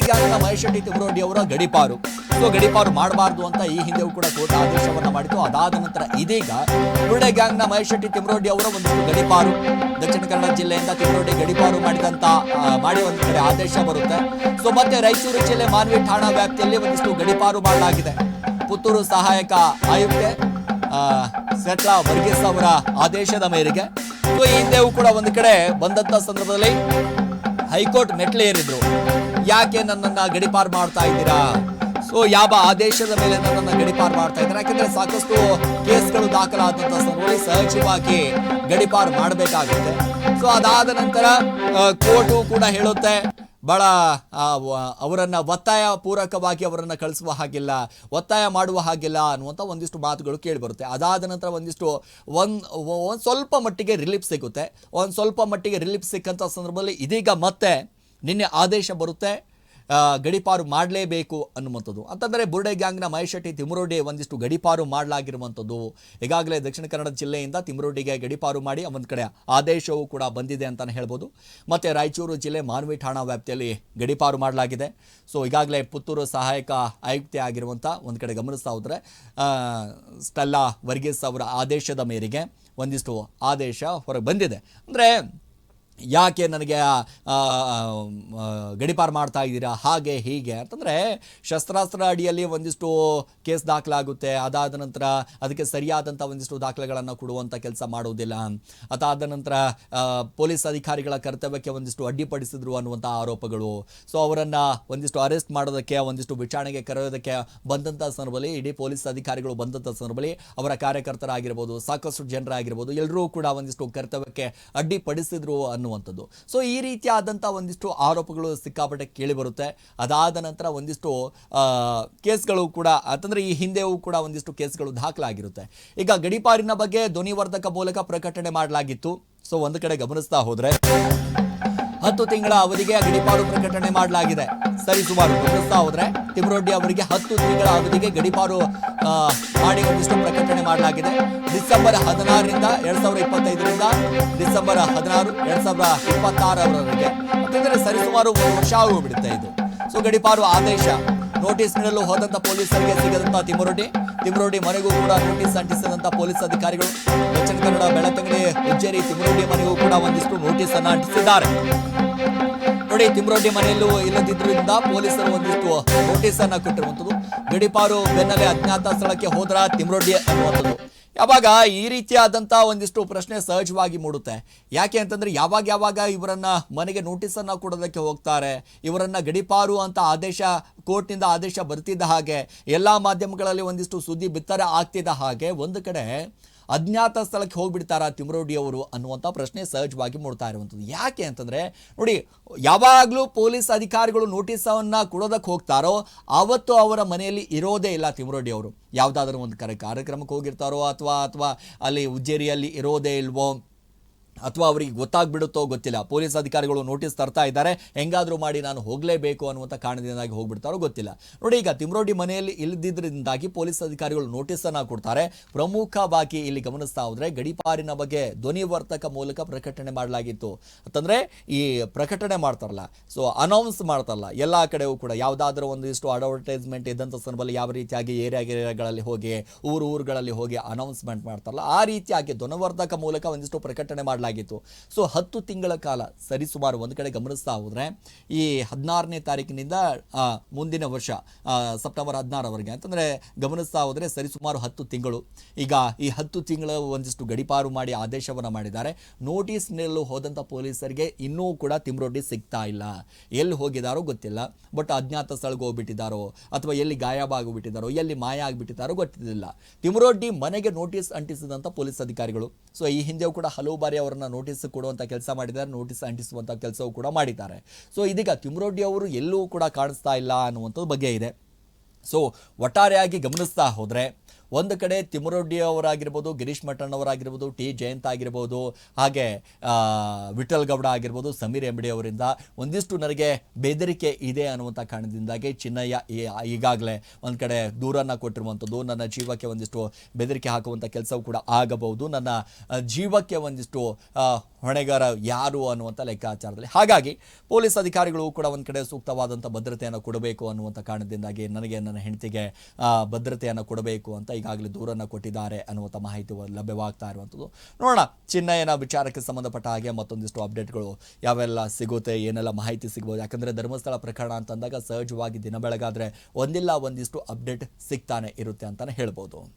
ಗ್ಯಾಂಗ್ನ ಮಹೇಶ್ ಶೆಟ್ಟಿ ತಿಮ್ರೋಡಿ ಅವರ ಗಡಿಪಾರು. ಸೊ, ಗಡಿಪಾರು ಮಾಡಬಾರ್ದು ಅಂತ ಈ ಹಿಂದೆಯೂ ಕೂಡ ಕೋರ್ಟ್ ಆದೇಶವನ್ನ ಮಾಡಿತು ಅದಾದ ನಂತರ ಇದೀಗ ಕುರುಡೆ ಗ್ಯಾಂಗ್ನ ಮಹೇಶ್ ಶೆಟ್ಟಿ ತಿಮ್ರೋಡಿ ಅವರ ಒಂದಿಷ್ಟು ಗಡಿಪಾರು. ದಕ್ಷಿಣ ಕನ್ನಡ ಜಿಲ್ಲೆಯಿಂದ ತಿಮ್ರೋಡಿ ಗಡಿಪಾರು ಮಾಡಿದಂತ ಮಾಡಿ ಒಂದು ಕಡೆ ಆದೇಶ ಬರುತ್ತೆ. ಸೊ, ಮತ್ತೆ ರಾಯಚೂರು ಜಿಲ್ಲೆ ಮಾನ್ವಿ ಠಾಣಾ ವ್ಯಾಪ್ತಿಯಲ್ಲಿ ಒಂದಿಷ್ಟು ಗಡಿಪಾರು ಮಾಡಲಾಗಿದೆ. ಪುತ್ತೂರು ಸಹಾಯಕ ಆಯುಕ್ತೆ ಸೆಟ್ಲಾ ವರ್ಗೀಸ್ ಅವರ ಆದೇಶದ ಮೇರೆಗೆ. ಸೊ, ಈ ಹಿಂದೆಯೂ ಕೂಡ ಒಂದು ಕಡೆ ಬಂದಂತ ಸಂದರ್ಭದಲ್ಲಿ ಹೈಕೋರ್ಟ್ ಮೆಟ್ಲೆ ಏರಿದ್ರು. ಯಾಕೆ ನನ್ನನ್ನ ಗಡಿಪಾರ್ ಮಾಡ್ತಾ ಇದ್ದೀರಾ? ಸೊ ಯಾವ ಆದೇಶದ ಮೇಲೆ ನನ್ನನ್ನ ಗಡಿಪಾರ್ ಮಾಡ್ತಾ ಇದ್ದಾರೆ? ಯಾಕಂದ್ರೆ ಸಾಕಷ್ಟು ಕೇಸ್ಗಳು ದಾಖಲಾದಂಥ ಸಂದರ್ಭದಲ್ಲಿ ಸಹಜವಾಗಿ ಗಡಿಪಾರ್ ಮಾಡಬೇಕಾಗುತ್ತೆ. ಸೊ ಅದಾದ ನಂತರ ಕೋರ್ಟು ಕೂಡ ಹೇಳುತ್ತೆ ಬಹಳ ಅವರನ್ನು ಒತ್ತಾಯ ಪೂರಕವಾಗಿ ಅವರನ್ನು ಕಳಿಸುವ ಹಾಗಿಲ್ಲ, ಒತ್ತಾಯ ಮಾಡುವ ಹಾಗಿಲ್ಲ ಅನ್ನುವಂಥ ಒಂದಿಷ್ಟು ಮಾತುಗಳು ಕೇಳಿಬರುತ್ತೆ. ಅದಾದ ನಂತರ ಒಂದಿಷ್ಟು ಒಂದು ಒಂದು ಸ್ವಲ್ಪ ಮಟ್ಟಿಗೆ ರಿಲೀಫ್ ಸಿಗುತ್ತೆ. ಒಂದು ಸ್ವಲ್ಪ ಮಟ್ಟಿಗೆ ರಿಲೀಫ್ ಸಿಕ್ಕಂಥ ಸಂದರ್ಭದಲ್ಲಿ ಇದೀಗ ಮತ್ತೆ ನಿನ್ನೆ ಆದೇಶ ಬರುತ್ತೆ. ಗಡಿಪಾರು ಮಾಡಲೇಬೇಕು ಅನ್ನುವಂಥದ್ದು. ಅಂತಂದರೆ ಬುರ್ಡೆ ಗ್ಯಾಂಗ್ನ ಮಹೇಶ್ ಶೆಟ್ಟಿ ತಿಮುರೋಡಿ ಒಂದಿಷ್ಟು ಗಡಿಪಾರು ಮಾಡಲಾಗಿರುವಂಥದ್ದು. ಈಗಾಗಲೇ ದಕ್ಷಿಣ ಕನ್ನಡ ಜಿಲ್ಲೆಯಿಂದ ತಿಮ್ರೋಡಿಗೆ ಗಡಿಪಾರು ಮಾಡಿ ಒಂದು ಕಡೆ ಆದೇಶವೂ ಕೂಡ ಬಂದಿದೆ ಅಂತಲೇ ಹೇಳ್ಬೋದು. ಮತ್ತು ರಾಯಚೂರು ಜಿಲ್ಲೆ ಮಾನ್ವಿ ಠಾಣಾ ವ್ಯಾಪ್ತಿಯಲ್ಲಿ ಗಡಿಪಾರು ಮಾಡಲಾಗಿದೆ. ಸೊ, ಈಗಾಗಲೇ ಪುತ್ತೂರು ಸಹಾಯಕ ಆಯುಕ್ತೆ ಆಗಿರುವಂಥ ಒಂದು ಕಡೆ ಗಮನಿಸ್ತಾ ಹೋದರೆ ಸ್ಟೆಲ್ಲಾ ವರ್ಗೀಸ್ ಅವರ ಆದೇಶದ ಮೇರೆಗೆ ಒಂದಿಷ್ಟು ಆದೇಶ ಹೊರಗೆ ಬಂದಿದೆ. ಅಂದರೆ ಯಾಕೆ ನನಗೆ ಗಡಿಪಾರು ಮಾಡ್ತಾ ಇದ್ದೀರಾ? ಹಾಗೆ, ಹೀಗೆ ಅಂತಂದರೆ ಶಸ್ತ್ರಾಸ್ತ್ರ ಅಡಿಯಲ್ಲಿ ಒಂದಿಷ್ಟು ಕೇಸ್ ದಾಖಲಾಗುತ್ತೆ. ಅದಾದ ನಂತರ ಅದಕ್ಕೆ ಸರಿಯಾದಂಥ ಒಂದಿಷ್ಟು ದಾಖಲೆಗಳನ್ನು ಕೊಡುವಂಥ ಕೆಲಸ ಮಾಡುವುದಿಲ್ಲ ಅದಾದ ನಂತರ ಪೊಲೀಸ್ ಅಧಿಕಾರಿಗಳ ಕರ್ತವ್ಯಕ್ಕೆ ಒಂದಿಷ್ಟು ಅಡ್ಡಿಪಡಿಸಿದ್ರು ಅನ್ನುವಂಥ ಆರೋಪಗಳು. ಸೊ ಅವರನ್ನು ಒಂದಿಷ್ಟು ಅರೆಸ್ಟ್ ಮಾಡೋದಕ್ಕೆ, ಒಂದಿಷ್ಟು ವಿಚಾರಣೆಗೆ ಕರೆಯೋದಕ್ಕೆ ಬಂದಂಥ ಸಂದರ್ಭದಲ್ಲಿ, ಇಡೀ ಪೊಲೀಸ್ ಅಧಿಕಾರಿಗಳು ಬಂದಂಥ ಸಂದರ್ಭದಲ್ಲಿ ಅವರ ಕಾರ್ಯಕರ್ತರಾಗಿರ್ಬೋದು, ಸಾಕಷ್ಟು ಜನರಾಗಿರ್ಬೋದು ಎಲ್ಲರೂ ಕೂಡ ಒಂದಿಷ್ಟು ಕರ್ತವ್ಯಕ್ಕೆ ಅಡ್ಡಿಪಡಿಸಿದ್ರು ಅನ್ನುವಂಥದ್ದು. ಸೊ ಈ ರೀತಿಯಾದಂಥ ಒಂದಿಷ್ಟು ಆರೋಪಗಳು ಸಿಕ್ಕಾಪಟ್ಟೆ ಕೇಳಿ ಬರುತ್ತೆ. ಅದಾದ ನಂತರ ಒಂದಿಷ್ಟು ಕೇಸ್ಗಳು ಕೂಡ, ಅಂತಂದರೆ ಈ ಹಿಂದೆಯೂ ಕೂಡ ಒಂದಿಷ್ಟು ಕೇಸ್ಗಳು ದಾಖಲಾಗಿರುತ್ತೆ. ಈಗ ಗಡಿಪಾರಿನ ಬಗ್ಗೆ ಧ್ವನಿವರ್ಧಕ ಮೂಲಕ ಪ್ರಕಟಣೆ ಮಾಡಲಾಗಿತ್ತು. ಸೊ ಒಂದು ಕಡೆ ಗಮನಿಸ್ತಾ ಹೋದ್ರೆ, ಹತ್ತು ತಿಂಗಳ ಅವಧಿಗೆ ಗಡಿಪಾರು ಪ್ರಕಟಣೆ ಮಾಡಲಾಗಿದೆ. ಸರಿ, ಸುಮಾರು ಗಮನಿಸ್ತಾ ಹೋದರೆ, ತಿಮ್ರೊಡ್ಡಿ ಅವರಿಗೆ ಹತ್ತು ತಿಂಗಳ ಅವಧಿಗೆ ಗಡಿಪಾರು ಮಾಡಿ ಮಾಡಲಾಗಿದೆ. ಡಿಸೆಂಬರ್ ಹದಿನಾರರಿಂದ ಎರಡ್ ಸಾವಿರದ ಇಪ್ಪತ್ತೈದರಿಂದ ಡಿಸೆಂಬರ್ ಹದಿನಾರು, ಎರಡ್ ಸಾವಿರದ ಇಪ್ಪತ್ತಾರರವರೆಗೆ. ಅಂತಂದ್ರೆ ಸರಿಸುಮಾರು ಒಂದು ವರ್ಷ ಆಗೋಗ್ಬಿಡುತ್ತೆ ಇದು. ಸೊ ಗಡಿಪಾರು ಆದೇಶ, ನೋಟಿಸ್ ನೀಡಲು ಹೋದಂತ ಪೊಲೀಸರಿಗೆ ಸಿಗದಂತ ತಿಮರೋಡಿ ತಿಮರೋಡಿ ಮನೆಗೂ ಕೂಡ ನೋಟಿಸ್ ಅಂಟಿಸಿದಂತ ಪೊಲೀಸ್ ಅಧಿಕಾರಿಗಳು. ದಕ್ಷಿಣ ಕನ್ನಡ ಬೆಳತಂಗಡಿ ಉಜ್ಜೇರಿ ತಿಮರೋಡಿ ಮನೆಗೂ ಕೂಡ ಒಂದಿಷ್ಟು ನೋಟಿಸ್ ಅನ್ನು ಅಂಟಿಸಿದ್ದಾರೆ. ನೋಡಿ ತಿಮರೋಡಿ ಮನೆಯಲ್ಲೂ ಇಲ್ಲದಿದ್ದರಿಂದ ಪೊಲೀಸರು ಒಂದಿಷ್ಟು ನೋಟಿಸ್ ಅನ್ನು ಕೊಟ್ಟಿರುವಂತದ್ದು. ಗಡಿಪಾರು ಬೆನ್ನಲ್ಲೇ ಅಜ್ಞಾತ ಸ್ಥಳಕ್ಕೆ ಹೋದ್ರ ತಿಮ್ರೊಡ್ಡಿ ಅನ್ನುವಂಥದ್ದು. ಯಾವಾಗ ಈ ರೀತಿಯಾದಂಥ ಒಂದಿಷ್ಟು ಪ್ರಶ್ನೆ ಸಹಜವಾಗಿ ಮೂಡುತ್ತೆ. ಯಾಕೆ ಅಂತಂದ್ರೆ ಯಾವಾಗ ಯಾವಾಗ ಇವರನ್ನ ಮನೆಗೆ ನೋಟಿಸ್ ಅನ್ನ ಕೊಡೋದಕ್ಕೆ ಹೋಗ್ತಾರೆ, ಇವರನ್ನ ಗಡಿಪಾರು ಅಂತ ಆದೇಶ, ಕೋರ್ಟ್ನಿಂದ ಆದೇಶ ಬರ್ತಿದ್ದ ಹಾಗೆ, ಎಲ್ಲಾ ಮಾಧ್ಯಮಗಳಲ್ಲಿ ಒಂದಿಷ್ಟು ಸುದ್ದಿ ಬಿತ್ತರ ಆಗ್ತಿದ್ದ ಹಾಗೆ, ಒಂದು ಕಡೆ ಅಜ್ಞಾತ ಸ್ಥಳಕ್ಕೆ ಹೋಗಿಬಿಡ್ತಾರಾ ತಿಮ್ರೋಡಿ ಅವರು ಅನ್ನುವಂಥ ಪ್ರಶ್ನೆ ಸಹಜವಾಗಿ ಮೂಡ್ತಾ ಇರುವಂಥದ್ದು. ಯಾಕೆ ಅಂತಂದರೆ, ನೋಡಿ, ಯಾವಾಗಲೂ ಪೊಲೀಸ್ ಅಧಿಕಾರಿಗಳು ನೋಟಿಸನ್ನು ಕೊಡೋದಕ್ಕೆ ಹೋಗ್ತಾರೋ, ಆವತ್ತು ಅವರ ಮನೆಯಲ್ಲಿ ಇರೋದೇ ಇಲ್ಲ ತಿಮ್ರೋಡಿ ಅವರು. ಯಾವುದಾದ್ರೂ ಒಂದು ಕರೆ ಕಾರ್ಯಕ್ರಮಕ್ಕೆ ಹೋಗಿರ್ತಾರೋ ಅಥವಾ ಅಥವಾ ಅಲ್ಲಿ ಉಜ್ಜೇರಿಯಲ್ಲಿ ಇರೋದೇ ಇಲ್ವೋ ಅಥವಾ ಅವರಿಗೆ ಗೊತ್ತಾಗ್ಬಿಡುತ್ತೋ ಗೊತ್ತಿಲ್ಲ. ಪೊಲೀಸ್ ಅಧಿಕಾರಿಗಳು ನೋಟಿಸ್ ತರ್ತಾ ಇದ್ದಾರೆ. ಹೆಂಗಾದರೂ ಮಾಡಿ ನಾನು ಹೋಗಲೇಬೇಕು ಅನ್ನುವಂಥ ಕಾರಣದಿಂದಾಗಿ ಹೋಗ್ಬಿಡ್ತಾರೋ ಗೊತ್ತಿಲ್ಲ. ನೋಡಿ, ಈಗ ತಿಮ್ರೋಡಿ ಮನೆಯಲ್ಲಿ ಇಲ್ಲದಿದ್ದರಿಂದಾಗಿ ಪೊಲೀಸ್ ಅಧಿಕಾರಿಗಳು ನೋಟಿಸನ್ನು ಕೊಡ್ತಾರೆ. ಪ್ರಮುಖವಾಗಿ ಇಲ್ಲಿ ಗಮನಿಸ್ತಾ ಹೋದರೆ ಗಡಿಪಾರಿನ ಬಗ್ಗೆ ಧ್ವನಿವರ್ತಕ ಮೂಲಕ ಪ್ರಕಟಣೆ ಮಾಡಲಾಗಿತ್ತು. ಅಂತಂದರೆ ಈ ಪ್ರಕಟಣೆ ಮಾಡ್ತಾರಲ್ಲ ಸೊ ಅನೌನ್ಸ್ ಮಾಡ್ತಾರಲ್ಲ, ಎಲ್ಲ ಕಡೆಯೂ ಕೂಡ ಯಾವುದಾದ್ರೂ ಒಂದಿಷ್ಟು ಅಡ್ವರ್ಟೈಸ್ಮೆಂಟ್ ಇದ್ದಂಥ ಸಂದರ್ಭದಲ್ಲಿ ಯಾವ ರೀತಿಯಾಗಿ ಏರಿಯಾ ಏರಿಯಾಗಳಲ್ಲಿ ಹೋಗಿ, ಊರು ಊರುಗಳಲ್ಲಿ ಹೋಗಿ ಅನೌನ್ಸ್ಮೆಂಟ್ ಮಾಡ್ತಾರಲ್ಲ, ಆ ರೀತಿಯಾಗಿ ಧ್ವನಿವರ್ಧಕ ಮೂಲಕ ಒಂದಿಷ್ಟು ಪ್ರಕಟಣೆ ಮಾಡಲಾಗಿತ್ತು. ಸೊ, ಹತ್ತು ತಿಂಗಳ ಕಾಲ ಸರಿಸುಮಾರು ಒಂದು ಕಡೆ ಗಮನಿಸ್ತಾ ಹೋದರೆ, ಈ ಹದಿನಾರನೇ ತಾರೀಕಿನಿಂದ ಮುಂದಿನ ವರ್ಷ ಸೆಪ್ಟೆಂಬರ್ ಹದಿನಾರವರೆಗೆ. ಅಂತಂದರೆ, ಗಮನಿಸ್ತಾ ಹೋದರೆ ಸರಿಸುಮಾರು ಹತ್ತು ತಿಂಗಳು. ಈಗ ಈ ಹತ್ತು ತಿಂಗಳ ಒಂದಿಷ್ಟು ಗಡಿಪಾರು ಮಾಡಿ ಆದೇಶವನ್ನ ಮಾಡಿದ್ದಾರೆ. ನೋಟಿಸ್ ನೀಡಲು ಹೋದಂಥ ಪೊಲೀಸರಿಗೆ ಇನ್ನೂ ಕೂಡ ತಿಮ್ರೊಡ್ಡಿ ಸಿಗ್ತಾ ಇಲ್ಲ. ಎಲ್ಲಿ ಹೋಗಿದಾರೋ ಗೊತ್ತಿಲ್ಲ. ಬಟ್ ಅಜ್ಞಾತ ಸ್ಥಳಕ್ಕೆ ಹೋಗ್ಬಿಟ್ಟಿದ್ದಾರೋ, ಅಥವಾ ಎಲ್ಲಿ ಗಾಯಬಾಗ್ಬಿಟ್ಟಿದ್ದಾರೋ ಎಲ್ಲಿ ಮಾಯ ಆಗಿಬಿಟ್ಟಿದ್ದಾರೋ ಗೊತ್ತಿಲ್ಲ ತಿಮ್ರೊಡ್ಡಿ ಮನೆಗೆ ನೋಟಿಸ್ ಅಂಟಿಸಿದಂಥ ಪೊಲೀಸ್ ಅಧಿಕಾರಿಗಳು. ಸೊ, ಈ ಹಿಂದೆಯೂ ಕೂಡ ಹಲವು ಬಾರಿ ಅವರನ್ನ ನೋಟಿಸ್ ಕೊಡುವಂಥ ಕೆಲಸ ಮಾಡಿದ್ದಾರೆ ನೋಟಿಸ್ ಅಂಟಿಸುವಂಥ ಕೆಲಸವೂ ಕೂಡ ಮಾಡಿದ್ದಾರೆ. ಸೊ ಇದೀಗ ತಿಮ್ರೊಡ್ಡಿ ಅವರು ಎಲ್ಲೂ ಕೂಡ ಕಾಣಿಸ್ತಾ ಇಲ್ಲ ಅನ್ನುವಂಥದ್ದು ಬಗ್ಗೆ ಇದೆ. ಸೊ ಒಟ್ಟಾರೆಯಾಗಿ ಗಮನಿಸ್ತಾ ಹೋದರೆ ಒಂದು ಕಡೆ ತಿಮ್ಮರೊಡ್ಡಿ ಅವರಾಗಿರ್ಬೋದು, ಗಿರೀಶ್ ಮಠಣ್ಣವರಾಗಿರ್ಬೋದು ಟಿ ಜಯಂತ್ ಆಗಿರ್ಬೋದು, ಹಾಗೆ ವಿಠಲ್ ಗೌಡ ಆಗಿರ್ಬೋದು, ಸಮೀರ್ ಎಂಬಡಿ ಅವರಿಂದ ಒಂದಿಷ್ಟು ನನಗೆ ಬೆದರಿಕೆ ಇದೆ ಅನ್ನುವಂಥ ಕಾರಣದಿಂದಾಗಿ ಚಿನ್ನಯ್ಯ ಈಗಾಗಲೇ ಒಂದು ಕಡೆ ದೂರನ್ನು ಕೊಟ್ಟಿರುವಂಥದ್ದು, ನನ್ನ ಜೀವಕ್ಕೆ ಒಂದಿಷ್ಟು ಬೆದರಿಕೆ ಹಾಕುವಂಥ ಕೆಲಸವೂ ಕೂಡ ಆಗಬಹುದು. ನನ್ನ ಜೀವಕ್ಕೆ ಒಂದಿಷ್ಟು ಹೊಣೆಗಾರ ಯಾರು ಅನ್ನುವಂಥ ಲೆಕ್ಕಾಚಾರದಲ್ಲಿ. ಹಾಗಾಗಿ ಪೊಲೀಸ್ ಅಧಿಕಾರಿಗಳು ಕೂಡ ಒಂದು ಕಡೆ ಸೂಕ್ತವಾದಂಥ ಭದ್ರತೆಯನ್ನು ಕೊಡಬೇಕು ಅನ್ನುವಂಥ ಕಾರಣದಿಂದಾಗಿ ನನಗೆ ನನ್ನ ಹೆಂಡತಿಗೆ ಭದ್ರತೆಯನ್ನು ಕೊಡಬೇಕು ಅಂತ ಈಗಾಗಲೇ ದೂರನ್ನು ಕೊಟ್ಟಿದ್ದಾರೆ ಅನ್ನುವಂಥ ಮಾಹಿತಿ ಲಭ್ಯವಾಗ್ತಾ ಇರುವಂಥದ್ದು. ನೋಡೋಣ, ಚಿನ್ನಯ್ಯನ ವಿಚಾರಕ್ಕೆ ಸಂಬಂಧಪಟ್ಟ ಹಾಗೆ ಮತ್ತೊಂದಿಷ್ಟು ಅಪ್ಡೇಟ್ಗಳು ಯಾವೆಲ್ಲ ಸಿಗುತ್ತೆ, ಏನೆಲ್ಲ ಮಾಹಿತಿ ಸಿಗ್ಬೋದು? ಯಾಕಂದರೆ ಧರ್ಮಸ್ಥಳ ಪ್ರಕರಣ ಅಂತಂದಾಗ ಸಹಜವಾಗಿ ದಿನ ಬೆಳಗಾದರೆ ಒಂದಿಲ್ಲ ಒಂದಿಷ್ಟು ಅಪ್ಡೇಟ್ ಸಿಗ್ತಾನೆ ಇರುತ್ತೆ ಅಂತಲೇ ಹೇಳ್ಬೋದು.